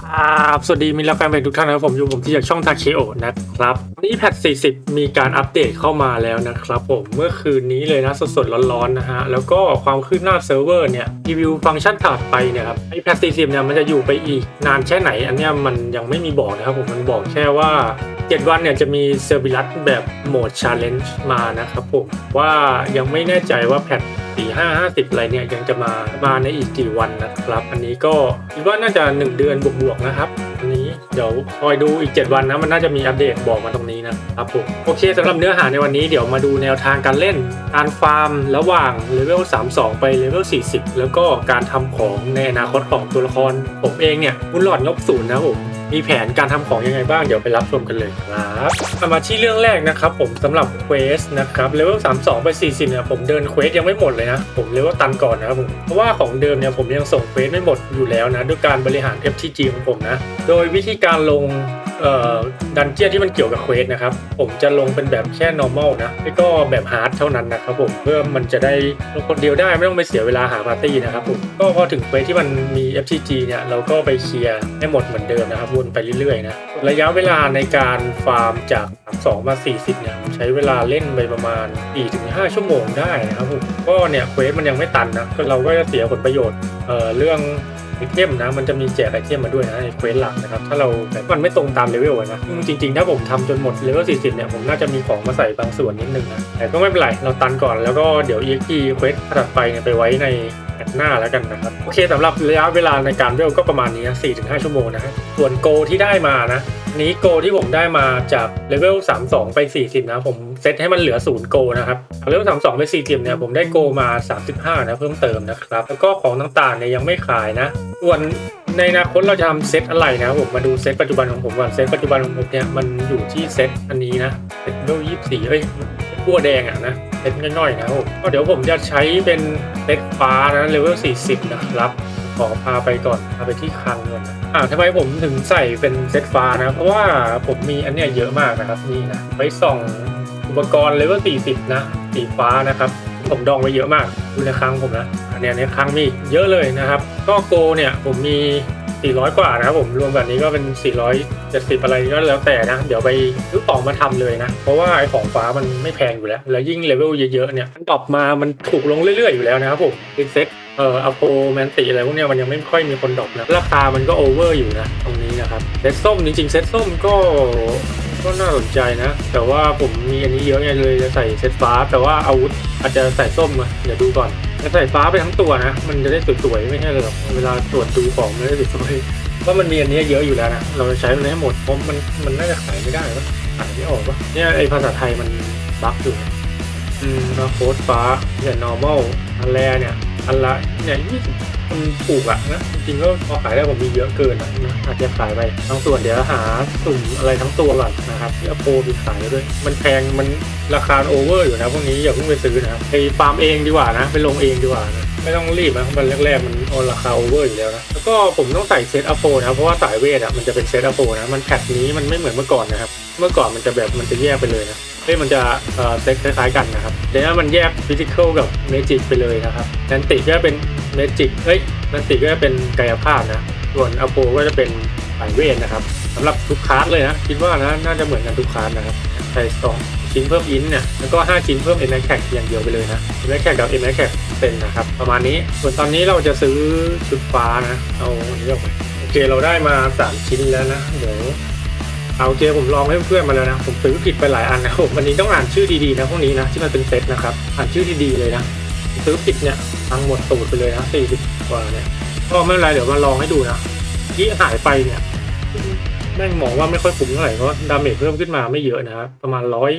ครับสวัสดีมิตรแลแฟนเพจทุกท่านนะครับผมอยู่ผมที่จากช่องทาเคโอนะครับวันนี้แพท 40 มีการอัปเดตเข้ามาแล้วนะครับผมเมื่อคืนนี้เลยนะสดๆร้อนๆนะฮะแล้วก็ความคืบหน้าเซิร์ฟเวอร์เนี่ยรีวิวฟังก์ชันถัดไปเนี่ยครับไอแพท 40 เนี่ยมันจะอยู่ไปอีกนานแค่ไหน อันเนี้ยมันยังไม่มีบอกนะครับผมมันบอกแค่ว่า 7 วันเนี่ยจะมีเซอร์วิลัสแบบโหมดชาเลนจ์มานะครับผมว่ายังไม่แน่ใจว่าแพทสี่ห้าห้าสิบอะไรเนี่ยยังจะมามาในอีกกี่วันนะครับ อันนี้ก็คิดว่าน่าจะ 1 เดือนบวกๆนะครับ อันนี้เดี๋ยวคอยดูอีก 7 วันนะ มันน่าจะมีอัปเดตบอกมาตรงนี้นะครับผมโอเคสำหรับเนื้อหาในวันนี้เดี๋ยวมาดูแนวทางการเล่นการฟาร์มระหว่างเลเวล32 ไปเลเวล40 แล้วก็การทำของในอนาคตของตัวละครผมเองเนี่ยมุนหลอดงบศูนย์นะผม มีแผนการทำของยังไงบ้างเดี๋ยวไปรับชมกันเลยครับเอามาที่เรื่องแรกนะครับผมสำหรับเควสนะครับเลเวลสามสองไปสี่สิบเนี่ยผมเดินเควสยังไม่หมดเลยนะผมเลเวลตันก่อนนะครับผมเพราะว่าของเดิมเนี่ยผมยังส่งเควสไม่หมดอยู่แล้วนะด้วยการบริหาร FTG ของผมนะ โดยวิธีการลง ดันเจี้ยนที่มันเกี่ยวกับเควสนะครับ ผมจะลงเป็นแบบแค่ normal นะแล้วก็แบบฮาร์ดเท่านั้นนะครับผมเพื่อมันจะได้ลงคนเดียวได้ไม่ต้องไปเสียเวลาหาปาร์ตี้นะครับผมก็พอถึงเควสที่มันมี FTG เนี่ยเราก็ไปเคลียร์ให้หมดเหมือนเดิมนะครับวนไปเรื่อยๆนะระยะเวลาในการฟาร์มจาก 2 มา 40เนี่ยใช้เวลาเล่นไปประมาณ 4-5 ชั่วโมงได้นะครับผมก็เนี่ยเควสมันยังไม่ตันนะเราก็จะเสียผลประโยชน์เเรื่อง ไอเทมนะมันจะมีแจกไอเทมมาด้วยนะในเควสหลักนะครับถ้าเราแบบมันไม่ตรงตามเลเวลอะนะจริงๆ ถ้าผมทำจนหมดเลเวล40เนี่ยผมน่าจะมีของมาใส่บางส่วนนิดนึงนะแต่ก็ไม่เป็นไรเราตันก่อนแล้วก็เดี๋ยว EXP เควสถัดไปเนี่ยไปไว้ในแอดหน้าแล้วกันนะครับ เคสำหรับระยะเวลาในการเวลก็ประมาณนี้นะ4-5ชั่วโมงนะฮะส่วนโกที่ได้มานะ นี้โกที่ผมได้มาจากเลเวล32ไป40นะ ผมเซตให้มันเหลือ0โกนะครับเลเวล32ไป40เนี่ยผมได้โกมา35นะเพิ่มเติมนะครับ แล้วก็ของต่างๆเนี่ยยังไม่ขายนะ ส่วนในอนาคตเราจะทำเซตอะไรนะผมมาดูเซตปัจจุบันของผมก่อนเซตปัจจุบันของผมเนี่ยมันอยู่ที่เซตอันนี้นะเซตเลเวล24เอ้ยบัวแดงอะนะ เซตน้อยๆนะครับก็เดี๋ยวผมจะใช้เป็นเซตฟ้านะเลเวล40 นะครับ ขอพาไปก่อนพาไปที่คังก่อนนะอ่าทำไมผมถึงใส่เป็นเซตฟ้านะ เพราะว่าผมมีอันเนี้ยเยอะมากนะครับนี่นะไว้ส่องอุปกรณ์เลเวล40 นะสีฟ้านะครับผมดองไว้เยอะมากดูในคลังผมนะอันเนี้ยในคลังมีเยอะเลยนะครับ ก็โกเนี่ยผมมี 400 กว่านะครับผมรวมแบบนี้ก็เป็น 470 อะไรก็แล้วแต่นะ เดี๋ยวไปซื้อของมาทำเลยนะ เพราะว่าไอ้ของฟ้ามันไม่แพงอยู่แล้ว แล้วยิ่งเลเวลเยอะๆเนี่ยมันดรอปมามันถูกลงเรื่อยๆอยู่แล้วนะครับผมเป็นเซ็ตเอ่ออโปแมนติอะไรพวกเนี้ยมันยังไม่ค่อยมีคนดรอปนะราคามันก็โอเวอร์อยู่นะตรงนี้นะครับเซ็ตส้มจริงๆเซ็ตส้มก็ ก็น่าสนใจนะ แต่ว่าผมมีอันนี้เยอะไงเลยจะใส่เซตฟ้า แต่ว่าอาวุธอาจจะใส่ส้มอะเดี๋ยวดูก่อนจะใส่ฟ้าไปทั้งตัวนะ มันจะได้สวยๆไม่ใช่เลยหรอเวลาตรวจดูของมันได้สวยๆว่ามันมีอันนี้เยอะอยู่แล้วนะ เราจะใช้มันให้หมดเพราะมันมันน่าจะขายไม่ได้ปะขายไม่ออกปะเนี่ยไอภาษาไทยมันบั๊กอยู่นะอืมโค้ดฟ้าเนี่ย normal อันแรกเนี่ยอันละเนี่ยยี่สิบ มันถูกอะนะจริงๆก็พอขายได้ผมมีเยอะเกินอะนะอาจจะขายไปทั้งส่วนเดี๋ยวหาสุ่มอะไรทั้งตัวก่อนนะครับที่อโปมีขายด้วยมันแพงมันราคาโอเวอร์อยู่นะพวกนี้อย่าเพิ่งไปซื้อนะไปฟาร์มเองดีกว่านะไปลงเองดีกว่านะไม่ต้องรีบนะมันแรกๆมันเอาราคาโอเวอร์อยู่แล้วนะแล้วก็ผมต้องใส่เซตอโปนะเพราะว่าสายเวทอะมันจะเป็นเซตอโปนะมันแพทนี้มันไม่เหมือนเมื่อก่อนนะครับเมื่อก่อนมันจะแบบมันจะแยกไปเลยนะ เฮ้ยมันจะเซ็ตคล้ายๆกันนะครับเดี๋ยวมันแยกฟิสิกอลกับเมจิกไปเลยนะครับนันติก็เป็นเมจิกเฮ้ยนันติก็จะเป็นกายภาพนะ ส่วนอโปก็จะเป็นสายเวทนะครับสำหรับทุกคลาสเลยนะ คิดว่านะน่าจะเหมือนกันทุกคลาสนะครับใส่สองชิ้นเพิ่มอินเนี่ย แล้วก็ 5 ชิ้นเพิ่มเอ็นแคอย่างเดียวไปเลยนะเอ็นแคกับเอ็นแคเป็นนะครับ ประมาณนี้ ส่วนตอนนี้เราจะซื้อชุดฟ้านะ เอาอันนี้ออกไปโอเคเราได้มา 3 ชิ้นแล้วนะ เดี๋ยว เอาเคผมลองให้เพื่อนมาแล้วนะ ผมซื้อผิดไปหลายอันนะผมวันนี้ต้องอ่านชื่อดีๆนะพวกนี้นะที่มันเป็นเซตนะครับอ่านชื่อดีๆเลยนะซื้อผิดเนี่ยทั้งหมดตูดไปเลยนะสี่สิบกว่าเนี่ยก็ไม่เป็นไรเดี๋ยวมาลองให้ดูนะที่หายไปเนี่ยแม่งมองว่าไม่ค่อยคุ้มเท่าไหร่เพราะดาเมจเพิ่มขึ้นมาไม่เยอะนะครับประมาณร้อย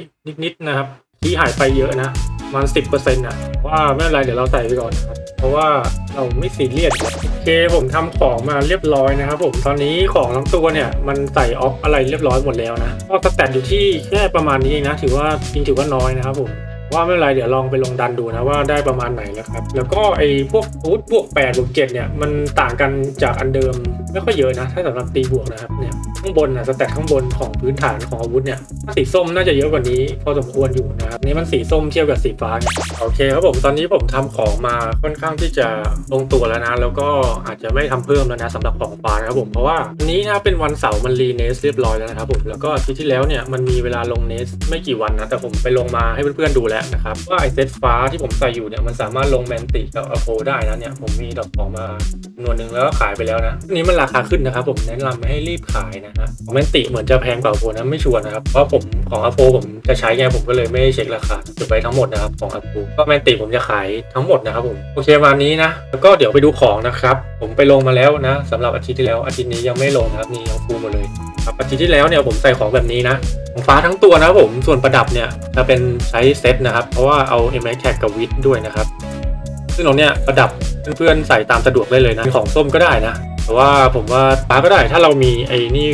นิดๆนะครับที่หายไปเยอะนะประมาณสิบเปอร์เซ็นต์อะว่าไม่เป็นไรเดี๋ยวเราใส่ไปก่อนนะครับ ราะว่าเราไม่ซีเรียสโอเคผมทำของมาเรียบร้อยนะครับผมตอนนี้ของทั้งตัวเนี่ยมันใส่ออฟอะไรเรียบร้อยหมดแล้วนะก็สแตทอยู่ที่แค่ประมาณนี้เองนะถือว่าจริงถือว่าน้อยนะครับผมว่าไม่เป็นไรเดี๋ยวลองไปลงดันดูนะว่าได้ประมาณไหนนะครับ แล้วก็ไอ้พวกอูดบวก8บวก7เนี่ยมันต่างกันจากอันเดิมไม่ค่อยเยอะนะ ถ้าสำหรับตีบวกนะครับเนี่ย ข้างบนนะสแตทข้างบนของพื้นฐานของอาวุธเนี่ยสีส้มน่าจะเยอะกว่านี้พอสมควรอยู่นะครับนี่มันสีส้มเทียบกับสีฟ้าโอเคครับผมตอนนี้ผมทำของมาค่อนข้างที่จะลงตัวแล้วนะ แล้วก็อาจจะไม่ทำเพิ่มแล้วนะสำหรับของฟ้านะครับผมเพราะว่าวันนี้นะเป็นวันเสาร์มันรีเนสเรียบร้อยแล้วนะครับผมแล้วก็อาทิตย์ที่แล้วเนี่ยมันมีเวลาลงเนสไม่กี่วันนะแต่ผมไปลงมาให้เพื่อนๆดูแล้วนะครับว่าไอเซตฟ้าที่ผมใส่อยู่เนี่ยมันสามารถลงแมนติกับอโพได้นะเนี่ยผมมีดอกของมาจำนวนหนึ่งแล้วก็ขายไปแล้วนะนนี้มันราคาขึ้นนะครับผมแนะนำให้รีบขายนะฮะของแมนติเหมือนจะแพงกว่าโพนะไม่ชัวร์นะครับเพราะผมของอโพผมจะใช้ไงผมก็เลยไม่ได้เช็คราคาเก็บไว้ทั้งหมดนะครับของอโพก็แมนติผมจะขายทั้งหมดนะครับผมโอเควันนี้นะแล้วก็เดี๋ยวไปดูของนะครับผมไปลงมาแล้วนะสำหรับอาทิตย์ที่แล้วอาทิตย์นี้ยังไม่ลงนะครับนี่ยังฟูหมดเลยครับอาทิตย์ที่แล้วเนี่ยผมใส่ของแบบนี้นะของฟ้าทั้งตัวนะครับผมส่วนประดับเนี่ยจะเป็นใช้เซตนะครับเพราะว่าเอา m x Tag กับวิดด้วยนะครับซึ่งตรงเนี้ยประดับเพื่อนๆใส่ตามสะดวกได้เลยนะของส้มก็ได้นะ แต่ว่าผมว่าฟ้าก็ได้ถ้าเรามีไอ้นี่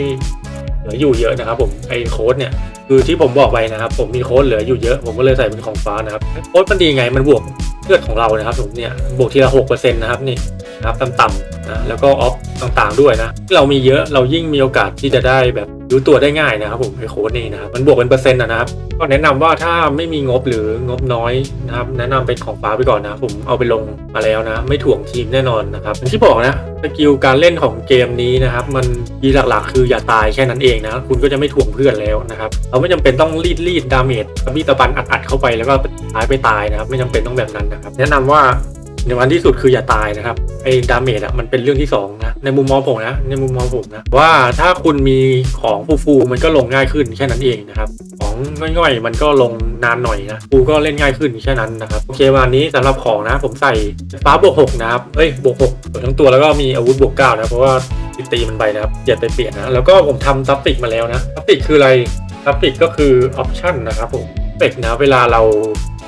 เหลืออยู่เยอะนะครับ ผมไอ้โค้ดเนี่ยคือที่ผมบอกไปนะครับ ผมมีโค้ดเหลืออยู่เยอะ ผมก็เลยใส่เป็นของฟ้านะครับโค้ดมันดีไงมันบวก เลือดของเรานะครับผมเนี่ยบวกทีละหกเปอร์เซ็นต์นะครับนี่นะครับต่ำๆนะแล้วก็ออฟต่างๆด้วยนะที่เรามีเยอะเรายิ่งมีโอกาสที่จะได้แบบรู้ตัวได้ง่ายนะครับผมไอโค้ดนี่นะครับมันบวกเป็นเปอร์เซ็นต์นะครับ ก็แนะนำว่าถ้าไม่มีงบหรืองบน้อยนะครับแนะนำเป็นของฟ้าไปก่อนนะผมเอาไปลงมาแล้วนะ ไม่ถ่วงทีมแน่นอนนะครับอย่างที่บอกนะสกิลการเล่นของเกมนี้นะครับมันดีหลักๆ คืออย่าตายแค่นั้นเองนะคุณก็จะไม่ถ่วงเพื่อนแล้วนะครับเราไม่จำเป็นต้องรีดรีดดาเมจมีตะบันอัดๆเข้าไปแล้วก็ ตายไปตายนะครับ ไม่จำเป็นต้องแบบนั้นนะครับ แนะนำว่าในวันที่สุดคืออย่าตายนะครับไอ้ดาเมจอะมันเป็นเรื่องที่สองนะในมุมมองผมนะ ในมุมมองผมนะ ว่าถ้าคุณมีของฟูๆมันก็ลงง่ายขึ้นแค่นั้นเองนะครับของง่อยๆมันก็ลงนานหน่อยนะฟูก็เล่นง่ายขึ้นแค่นั้นนะครับโอเควันนี้สำหรับของนะ ผมใส่ฟ้าบวกหกนะครับเอ้ยบวกหกทั้งตัวแล้วก็มีอาวุธบวกเก้านะเพราะว่าติตีมันไปนะครับอย่าไปเปลี่ยนนะแล้วก็ผมทำซับฟิกมาแล้วนะซับฟิกคืออะไรซับฟิกก็คือออปชั่นนะครับผมเฟกนะเวลาเรา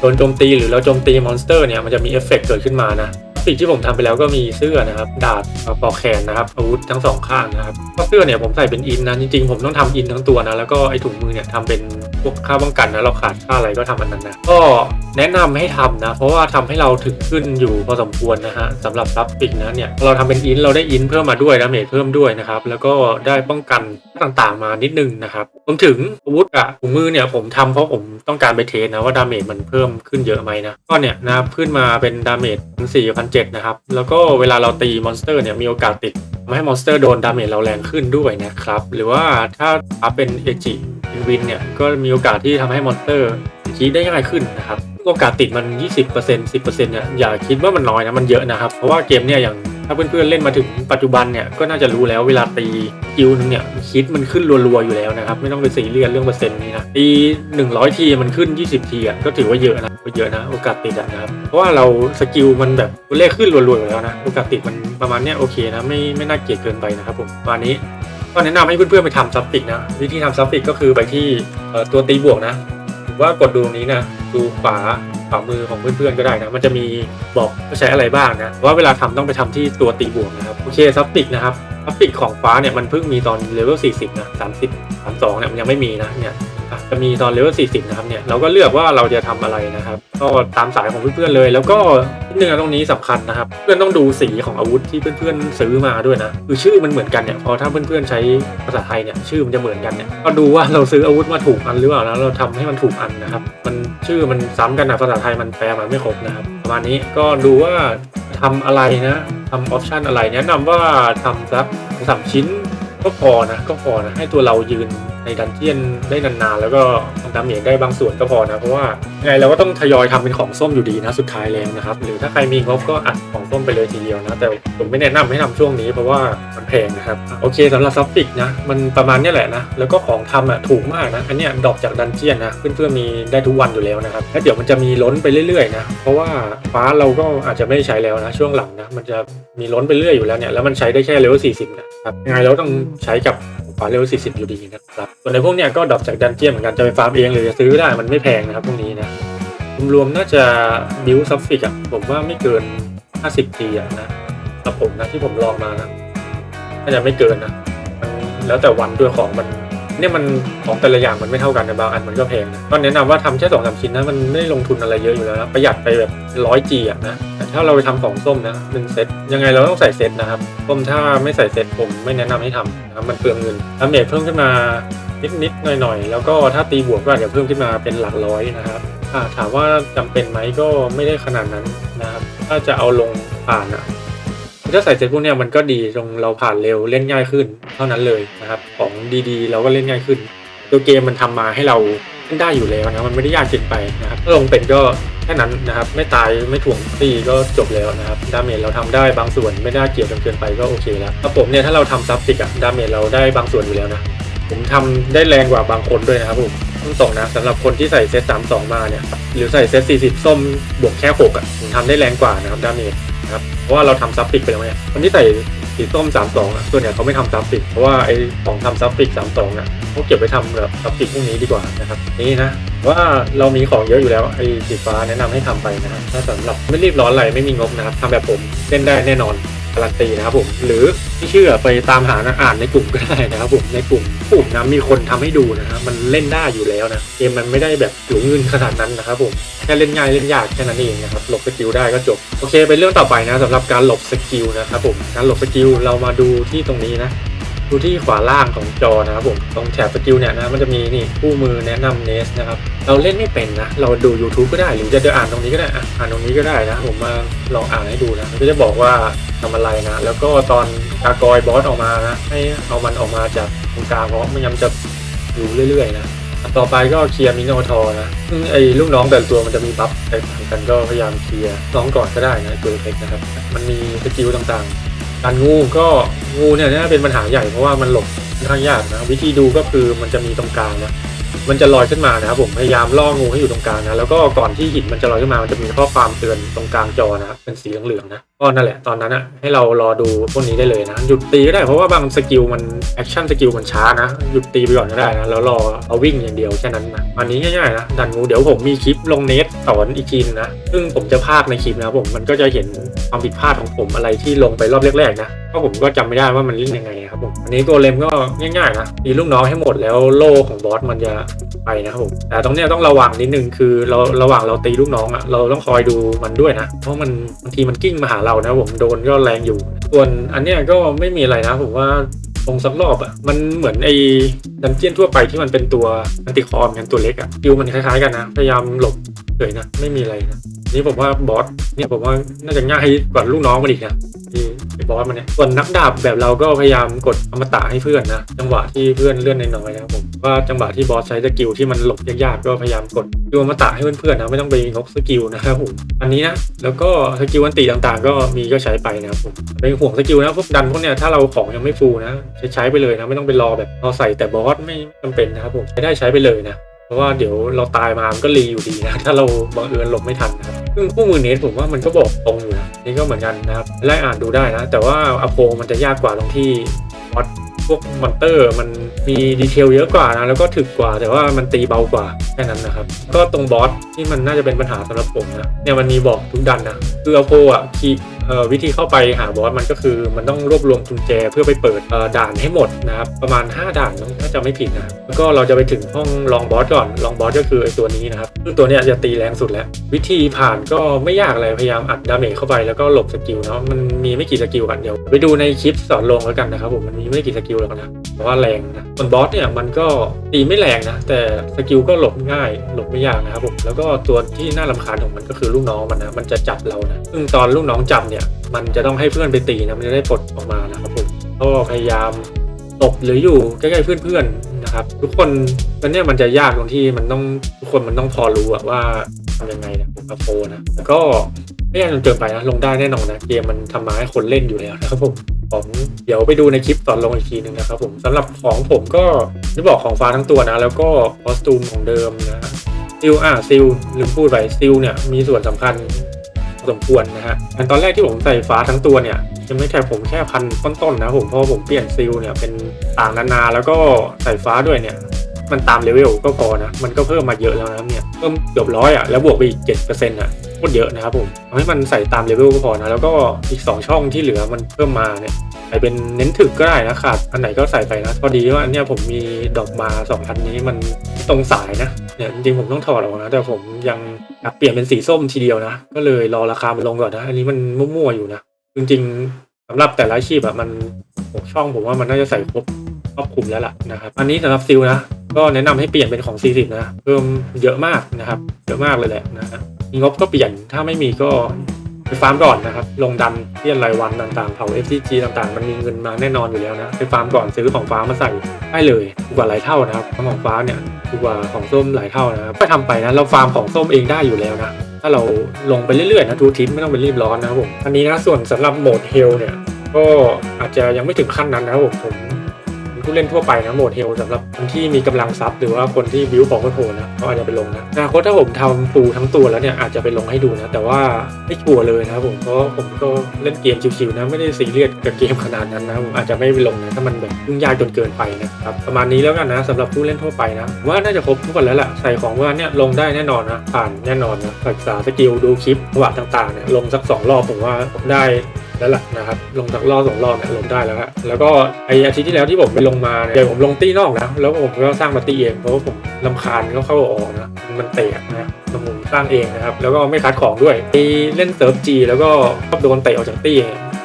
โดนโจมตีหรือเราโจมตีมอนสเตอร์เนี่ยมันจะมีเอฟเฟกต์เกิดขึ้นมานะสิ่งที่ผมทำไปแล้วก็มีเสื้อนะครับ ดาบปอกแขนนะครับอาวุธทั้งสองข้างนะครับเสื้อเนี่ยผมใส่เป็นอินนะจริงๆผมต้องทำอินทั้งตัวนะแล้วก็ไอถุงมือเนี่ยทำเป็น พวกค่าป้องกันนะเราขาดค่าอะไรก็ทำอันนั้นนะก็แนะนำให้ทำนะ เพราะว่าทำให้เราถึงขึ้นอยู่พอสมควรนะฮะสำหรับซับปิกนะเนี่ยเราทำเป็นอินเราได้อินเพิ่มมาด้วยดาเมจเพิ่มด้วยนะครับแล้วก็ได้ป้องกันต่างๆ มานิดนึงนะครับรวมถึงอาวุธอะถุงมือเนี่ยผมทำเพราะผมต้องการไปเทสนะว่าดาเมจมันเพิ่มขึ้นเยอะไหมนะก็เนี่ยนะขึ้นมาเป็นดาเมจพันสี่พันเจ็ดนะครับแล้วก็เวลาเราตีมอนสเตอร์เนี่ยมีโอกาสติดทำให้มอนสเตอร์โดนดาเมจเราแรงขึ้นด้วยนะครับหรือว่าถ้าเป็นเอจิวินเนี่ยก็มีโอกาสที่ทำให้มอนเตอร์คีได้ง่ายขึ้นนะครับโอกาสติดมัน 20% 10%เนี่ยอย่าคิดว่ามันน้อยนะมันเยอะนะครับ เพราะว่าเกมเนี่ยอย่างถ้าเพื่อนๆเล่นมาถึงปัจจุบันเนี่ยก็น่าจะรู้แล้วเวลาตีคิวนึงเนี่ยคิดมันขึ้นรัวๆอยู่แล้วนะครับไม่ต้องไปซีเรียสเรื่องเปอร์เซ็นต์นี้นะตี100 ทีมันขึ้น 20 ทีอะก็ถือว่าเยอะนะก็เยอะนะโอกาสติดนะครับเพราะว่าเราสกิลมันแบบตัวเลขขึ้นรัวๆอยู่แล้วนะโอกาสติดมันประมาณเนี้ยโอเคนะไม่ไม่น่าเกลียดเกินไปนะครับผมประมาณนี้ ก็แนะนำให้เพื่อนๆไปทำซับฟิกนะ วิธีทำซับฟิกก็คือไปที่ตัวตีบวกนะหรือว่ากดดูตรงนี้นะ ดูขวาขวามือของเพื่อนๆก็ได้นะ มันจะมีบอกว่าใช้อะไรบ้างนะว่าเวลาทำต้องไปทำที่ตัวตีบวกนะครับโอเคซับฟิกนะครับซับฟิกของฟ้าเนี่ยมันเพิ่งมีตอนเลเวล40นะ30 32เนี่ยมันยังไม่มีนะเนี่ย จะมีตอนเลเวล40 นะครับเนี่ยเราก็เลือกว่าเราจะทำอะไรนะครับ ก็ตามสายของเพื่อนๆเลย แล้วก็นิดนึงตรงนี้สำคัญนะครับ เพื่อนต้องดูสีของอาวุธที่เพื่อนๆซื้อมาด้วยนะคือชื่อมันเหมือนกันเนี่ยพอถ้าเพื่อนๆใช้ภาษาไทยเนี่ยชื่อมันจะเหมือนกันเนี่ยก็ดูว่าเราซื้ออาวุธมาถูกอันหรือเปล่านะเราทำให้มันถูกอันนะครับ มันชื่อมันซ้ำกันนะภาษาไทยมันแปลมาไม่ครบนะครับประมาณนี้ก็ดูว่าทำอะไรนะทำออปชันอะไรแนะนำว่าทำสักสามชิ้นก็พอนะก็พอนะให้ตัวเรายืนในดันเจียนได้นานๆ แล้วก็ทำดาเมจได้บางส่วนก็พอนะ เพราะว่าไงเราก็ต้องทยอยทำเป็นของส้มอยู่ดีนะสุดท้ายแล้วนะครับ หรือถ้าใครมีงบก็อัดของส้มไปเลยทีเดียวนะ แต่ผมไม่แนะนำให้ทำช่วงนี้เพราะว่ามันแพงนะครับ โอเคสำหรับซับฟิกนะ มันประมาณนี้แหละนะ แล้วก็ของทำอะถูกมากนะ อันนี้ดอกจากดันเจียนนะเพื่อนๆมีได้ทุกวันอยู่แล้วนะครับแล้วเดี๋ยวมันจะมีล้นไปเรื่อยๆนะเพราะว่าฟ้าเราก็อาจจะไม่ได้ใช้แล้วนะช่วงหลังนะมันจะมีล้นไปเรื่อยอยู่แล้วเนี่ยแล้วมันใช้ได้แค่เลเวล40นะครับยังไงเราต้องใช้กับฟาเร็วสี่สิบอยู่ดีนะครับส่วนในพวกเนี้ยก็ดรอปจากดันเจียนเหมือนกันจะไปฟาร์มเองหรือจะซื้อได้มันไม่แพงนะครับพวกนี้นะรวมๆน่าจะบิวซับฟิกอะผมว่าไม่เกิน 50ทีอะนะสำหรับผมนะที่ผมลองมานะน่าจะไม่เกินนะมันแล้วแต่วันด้วยของมัน เนี่ยมันของแต่ละอย่างมันไม่เท่ากันนะบางอันมันก็แพงนะก็แนะนำว่าทำแค่สองสามชิ้นนะมันไม่ได้ลงทุนอะไรเยอะอยู่แล้วนะประหยัดไปแบบร้อยจีอะนะแต่ถ้าเราไปทำของส้มนะหนึ่งเซตยังไงเราต้องใส่เซตนะครับส้มถ้าไม่ใส่เซตผมไม่แนะนำให้ทำนะครับมันเปลืองเงินดาเมจเพิ่มขึ้นมานิดๆหน่อยๆ แล้วก็ถ้าตีบวกก็อาจจะเพิ่มขึ้นมาเป็นหลักร้อยนะครับถามว่าจำเป็นไหมก็ไม่ได้ขนาดนั้นนะครับถ้าจะเอาลงผ่านอะ ถ้าใส่เสร็จพวกเนี้ยมันก็ดีตรงเราผ่านเร็วเล่นง่ายขึ้น เท่านั้นเลยนะครับของดีๆ เราก็เล่นง่ายขึ้น ตัวเกมมันทำมาให้เราเล่นได้อยู่แล้วนะมันไม่ได้ยากเกินไปนะครับถ้าลงเป็นก็แค่นั้นนะครับไม่ตายไม่ถ่วงตีก็จบแล้วนะครับดาเมจเราทำได้บางส่วนไม่ได้เกี่ยวกันเกินไปก็โอเคแล้วถ้าผมเนี่ยถ้าเราทำซับติกอะดาเมจเราได้บางส่วนอยู่แล้วนะผมทำได้แรงกว่าบางคนด้วยนะครับผมต้องตรงนะสำหรับคนที่ใส่เซตสามสองมาเนี่ยหรือใส่เซตสี่สิบส้มบวกแค่หกอะผมทำได้แรงกว่านะครับดาเมจ ครับเพราะว่าเราทำซับฟิกไปแล้วไงคนที่ใส่สีส้มสามสองอะส่วนใหญ่เขาไม่ทำซับฟิกเพราะว่าไอ้ของทำซับฟิกสามสองอะเขาเก็บไปทำแบบซับฟิกพวกนี้ดีกว่านะครับนี่นะว่าเรามีของเยอะอยู่แล้วไอ้สีฟ้าแนะนำให้ทำไปนะฮะถ้าสำหรับไม่รีบร้อนอะไรไม่มีงบนะครับทำแบบผมเล่นได้แน่นอน การันตีนะครับผมหรือที่เชื่อไปตามหานะอ่านในกลุ่มก็ได้นะครับผมในกลุ่มกลุ่มนะมีคนทำให้ดูนะครับมันเล่นได้อยู่แล้วนะเกมมันไม่ได้แบบหลงเงินขนาดนั้นนะครับผมแค่เล่นง่ายเล่นยากแค่นั้นเองนะครับหลบสกิลได้ก็จบโอเคเป็นเรื่องต่อไปนะสำหรับการหลบสกิลนะครับผมการหลบสกิลเรามาดูที่ตรงนี้นะ ดูที่ขวาล่างของจอนะครับผมตรงแถบสกิลเนี่ยนะมันจะมีนี่คู่มือแนะนำเนสนะครับเราเล่นไม่เป็นนะ เราดู YouTube ก็ได้หรือจะเดินอ่านตรงนี้ก็ได้อะอ่านตรงนี้ก็ได้นะ ผมมาลองอ่านให้ดูนะก็จะบอกว่าทำอะไรนะ แล้วก็ตอนกากอยบอสออกมานะให้เอามันออกมาจากตรงกลางเพราะมันมันจะอยู่เรื่อยๆนะต่อไปก็เคลียร์มิโนทอนะซึ่งไอ้ลูกน้องแต่ละตัวมันจะมีบัฟแตกต่างกันก็พยายามเคลียร์น้องก่อนก็ได้นะตัวเล็กนะครับ มันมีสกิลต่างๆ การงูก็งูเนี่ยน่าเป็นปัญหาใหญ่เพราะว่ามันหลบค่อนข้างยากนะ วิธีดูก็คือมันจะมีตรงกลางนะ มันจะลอยขึ้นมานะครับผมพยายามล่องูให้อยู่ตรงกลางนะแล้วก็ก่อนที่หินมันจะลอยขึ้นมามันจะมีข้อความเตือนตรงกลางจอนะครับเป็นสีเหลืองๆนะก็นั่นแหละตอนนั้นอะให้เรารอดูพวกนี้ได้เลยนะหยุดตีก็ได้เพราะว่าบางสกิลมันแอคชั่นสกิลมันช้านะหยุดตีไปก่อนก็ได้นะแล้วรอเอาวิ่งอย่างเดียวแค่นั้นนะอันนี้ง่ายๆนะดันงูเดี๋ยวผมมีคลิปลงเน็ตสอนอีกทีนะซึ่งผมจะพากในคลิปนะผมมันก็จะเห็นความผิดพลาดของผมอะไรที่ลงไปรอบแรกๆนะเพราะผมก็จำไม่ได้ว่ามันเล่นยังไงครับ ผมอันนี้ตัวเลมก็ง่ายๆนะมีลูกน้องให้หมดแล้วโล่ของบอสมันจะไปนะครับผมแต่ตรงเนี้ยต้องระวังนิดนึงคือเราระหว่างเราตีลูกน้องอะเราต้องคอยดูมันด้วยนะ เพราะมันบางทีมันกิ้งมาหาเรานะผมโดนก็แรงอยู่ ส่วนอันเนี้ยก็ไม่มีอะไรนะผมว่าตรงสักรอบอะ่ะมันเหมือนไอ้ดันเจียนทั่วไปที่มันเป็นตัวอันติคอมกันตัวเล็กอะ่ะคิวมันคล้ายๆกันนะพยายามหลบเฉยนะไม่มีอะไรนะนี่ผมว่าบอสเนี่ยผมว่าน่าจะง่ายกว่าลูกน้องมันอีกนะที่ บอสมันเนี่ยส่วนนักดาบแบบเราก็พยายามกดอมตะให้เพื่อนนะจังหวะที่เพื่อนเลื่อนน้อยๆนะครับผมว่าจังหวะที่บอสใช้สกิลที่มันหลบยากๆก็พยายามกดดูอมตะให้เพื่อนๆนะไม่ต้องไปงกสกิลนะครับผมอันนี้นะแล้วก็สกิลอันตีต่างๆ ก็มีก็ใช้ไปนะครับผมเป็นห่วงสกิลนะพวกดันพวกเนี้ยถ้าเราของยังไม่ฟูนะใช้ใช้ไปเลยนะไม่ต้องไปรอแบบรอใส่แต่บอสไม่จำเป็นนะครับผมใช้ได้ใช้ไปเลยนะ ราะว่าเดี๋ยวเราตายมามันก็รีอยู่ดีนะถ้าเราบังเอิญหลบไม่ทันนะครับซึ่งคู่มือเนสผมว่ามันก็บอกตรงอยู่นะนี่ก็เหมือนกันนะครับไล่อ่านดูได้นะ แต่ว่าอโปมันจะยากกว่าตรงที่มอดพวกมอนเตอร์มันมีดีเทลเยอะกว่านะแล้วก็ถึกกว่าแต่ว่ามันตีเบากว่าแค่นั้นนะครับ ก็ตรงบอสที่มันน่าจะเป็นปัญหาสำหรับผมนะเนี่ยมันมีบอกทุกดันนะคืออโปอะคี วิธีเข้าไปหาบอสมันก็คือมันต้องรวบรวมกุญแจเพื่อไปเปิดด่านให้หมดนะครับประมาณ 5 ด่านถ้าจะไม่ผิดนะแล้วก็เราจะไปถึงห้องรองบอสก่อนรองบอสก็คือไอตัวนี้นะครับซึ่งตัวเนี้ยจะตีแรงสุดแล้ว วิธีผ่านก็ไม่ยากอะไรพยายามอัดดาเมจเข้าไปแล้วก็หลบสกิลเนาะมันมีไม่กี่สกิลกันเดี๋ยวไปดูในคลิปสอนลงแล้วกันนะครับผมมันมีไม่กี่สกิลแล้วนะแต่ว่าแรงนะส่วนบอสเนี่ยมันก็ตีไม่แรงนะแต่สกิลก็หลบง่ายหลบไม่ยากนะครับผมแล้วก็ตัวที่น่ารำคาญของมันก็คือลูกน้องมันนะมันจะจับเรานะซึ่งตอนลูกน้องจับเนี่ยมันจะต้องให้เพื่อนไปตีนะมันจะได้ปลดออกมานะครับผมก็พยายามตบหรืออยู่ใกล้ๆเพื่อนๆนะครับ ทุกคนแล้วเนี่ยมันจะยากตรงที่มันต้องทุกคนมันต้องพอรู้อะว่าทำยังไงนะผมกับโฟนะแล้วก็ไม่ยากจนเกินไปนะลงได้แน่นอนนะเกมมันทำมาให้คนเล่นอยู่แล้วนะครับผมผมเดี๋ยวไปดูในคลิปตอนลงอีกทีหนึ่งนะครับผมสำหรับของผมก็ที่บอกของฟ้าทั้งตัวนะ แล้วก็คอสตูมของเดิมนะซิลอะซิลลืมพูดไปซิลเนี่ยมีส่วนสำคัญ สมควรนะฮะอันตอนแรกที่ผมใส่ฟ้าทั้งตัวเนี่ยยังไม่แค่ผมแค่พันต้นๆนะผมเพราะผมเปลี่ยนซิลเนี่ยเป็นต่างนานาแล้วก็ใส่ฟ้าด้วยเนี่ยมันตามเลเวลก็พอนะ มันก็เพิ่มมาเยอะแล้วนะเนี่ย เพิ่มเกือบร้อยอะ แล้วบวกไปอีกเจ็ดเปอร์เซ็นต์อะโคตรเยอะนะครับผมเอาให้มันใส่ตามเลเวลก็พอนะ แล้วก็อีก2ช่องที่เหลือมันเพิ่มมาเนี่ย ใส่เป็นเน้นถึกก็ได้นะขาดอันไหนก็ใส่ไปนะ พอดีว่าอันเนี้ยผมมีดอกมาสองอันนี้มันตรงสายนะ เนี่ยจริงผมต้องถอดออกนะแต่ผมยังอยากเปลี่ยนเป็นสีส้มทีเดียวนะก็เลยรอราคามันลงก่อนนะ อันนี้มันมั่วๆอยู่นะจริงๆสำหรับแต่ละอาชีพอะมันหกช่องผมว่ามันน่าจะใส่ครบครอบคลุมแล้วล่ะนะครับอันนี้สำหรับซิลนะก็แนะนำให้เปลี่ยนเป็นของ 40 นะเพิ่มเยอะมากนะครับเยอะมากเลยแหละนะฮะมีงบก็เปลี่ยนถ้าไม่มีก็ ไปฟาร์มก่อนนะครับ ลงดันเรียนรายวันต่างๆเผา FCG ต่างๆ มันมีเงินมาแน่นอนอยู่แล้วนะ ไปฟาร์มก่อนซื้อของฟ้ามาใส่ได้เลยกว่าหลายเท่านะครับของฟ้าเนี่ยกว่าของส้มหลายเท่านะครับก็ทำไปนะเราฟาร์มของส้มเองได้อยู่แล้วนะถ้าเราลงไปเรื่อยๆนะทูทิศไม่ต้องไปรีบร้อนนะครับผมอันนี้นะส่วนสำหรับโหมดเฮลเนี่ยก็อาจจะยังไม่ถึงขั้นนั้นนะครับผม ผู้เล่นทั่วไปนะโหมดเฮลสำหรับคนที่มีกำลังทรัพย์หรือว่าคนที่บิวของโหดนะก็อาจจะไปลงนะอนาคตถ้าผมทำฟูทั้งตัวแล้วเนี่ยอาจจะไปลงให้ดูนะ แต่ว่าไม่ชัวร์เลยนะผมเพราะผมก็เล่นเกมชิวๆนะไม่ได้ซีเรียสกับเกมขนาดนั้นนะผมอาจจะไม่ไปลงนะถ้ามันแบบยุ่งยากจนเกินไปนะครับประมาณนี้แล้วกันนะสำหรับผู้เล่นทั่วไปนะว่าน่าจะครบทุกคนแล้วแหละใส่ของว่าเนี่ยลงได้แน่นอนนะผ่านแน่นอนนะศึกษาสกิลดูคลิปจังหวะต่างๆเนี่ยลงสักสองรอบผมว่าได้ แล้วแหละนะครับลงจากรอบสองรอบเนี่ยลงได้แล้วฮะแล้วก็ไออาทิตย์ที่แล้วที่ผมไปลงมาเนี่ยเดี๋ยวผมลงตีนอกนะแล้วผมก็สร้างมาตีเองเพราะว่าผมลำคาญก็เข้าออกนะมันเตะนะผมสร้างเองนะครับแล้วก็ไม่คัดของด้วยไปเล่นเซิร์ฟจีแล้วก็ชอบโดนเตะออกจากตี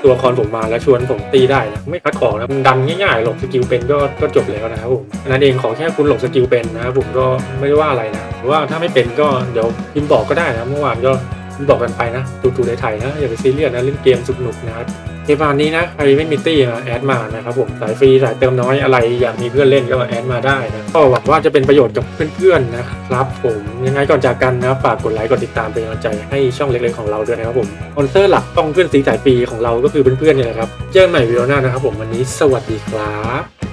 ตัวละครผมมาแล้วชวนผมตีได้นะไม่คัดของนะมันดันง่ายๆหลบสกิลเป็นก็ก็จบแล้วนะครับผมอันนั้นเองขอแค่คุณหลบสกิลเป็นนะครับผมก็ไม่ได้ว่าอะไรนะหรือว่าถ้าไม่เป็นก็เดี๋ยวพิมพ์บอกก็ได้นะเมื่อวานก็ บอกกันไปนะดูๆในไทยนะอย่าไปซีเรียสนะเล่นเกมสนุกนะครับในประมาณนี้นะใครไม่มีตี้นะแอดมานะครับผมสายฟรีสายเติมน้อยอะไรอยากมีเพื่อนเล่นก็แอดมาได้นะก็หวังว่าจะเป็นประโยชน์กับเพื่อนๆนะครับผมยังไงก่อนจากกันนะฝากกดไลค์กดติดตามเป็นกำลังใจให้ช่องเล็กๆของเราด้วยนะครับผมสปอนเซอร์หลักต้องเพื่อนสีสายฟรีของเราก็คือเพื่อนๆเนี่ยแหละครับเจอกันใหม่วิดีโอหน้านะครับผมวันนี้สวัสดีครับ